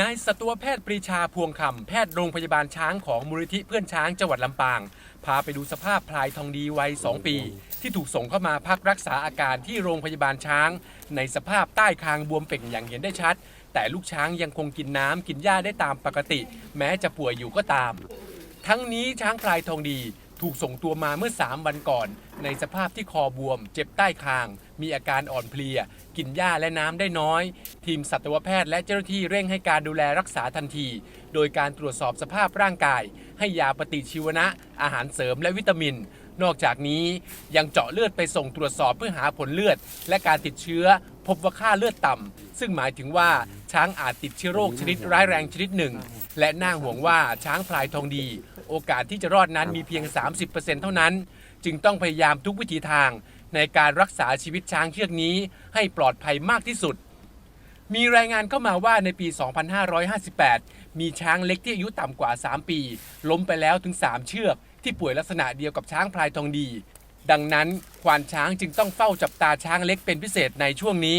นายสัตวแพทย์ปรีชาพวงคำแพทย์โรงพยาบาลช้างของมูลนิธิเพื่อนช้างจังหวัดลำปาง พาไปดูสภาพพลายทองดีวัย 2 ปี ที่ถูกส่งเข้ามาพักรักษาอาการที่โรงพยาบาลช้าง ในสภาพใต้คางบวมเป่งอย่างเห็นได้ชัด แต่ลูกช้างยังคงกินน้ำกินหญ้าได้ตามปกติ แม้จะป่วยอยู่ก็ตาม ทั้งนี้ช้างพลายทองดี ถูกส่งตัวมาเมื่อ 3 วันก่อน ในสภาพที่คอบวม เจ็บใต้คาง มีอาการอ่อนเพลีย กินหญ้าและน้ำได้น้อย ทีมสัตวแพทย์และเจ้าหน้าที่เร่งให้การดูแลรักษาทันที โดยการตรวจสอบสภาพร่างกาย ให้ยาปฏิชีวนะ อาหารเสริมและวิตามิน นอกจากนี้ยังเจาะเลือดไปส่งตรวจสอบเพื่อหาผลเลือด และการติดเชื้อ พบว่าค่าเลือดต่ำซึ่งหมายถึงว่าช้างอาจติดเชื้อโรคชนิดร้ายแรงชนิดหนึ่ง และน่าห่วงว่าช้างพลายทองดี โอกาสที่จะรอดนั้นมีเพียง 30%เท่านั้น จึงต้องพยายามทุกวิถีทางในการรักษาชีวิตช้างเชือกนี้ให้ปลอดภัยมากที่สุด มีรายงานเข้ามาว่าในปี 2558 มีช้างเล็กที่อายุต่ำกว่า 3 ปี ล้มไปแล้วถึง 3 เชือก ที่ป่วยลักษณะเดียวกับช้างพลายทองดี ดังนั้นควานช้างจึงต้องเฝ้าจับตาช้างเล็กเป็นพิเศษในช่วงนี้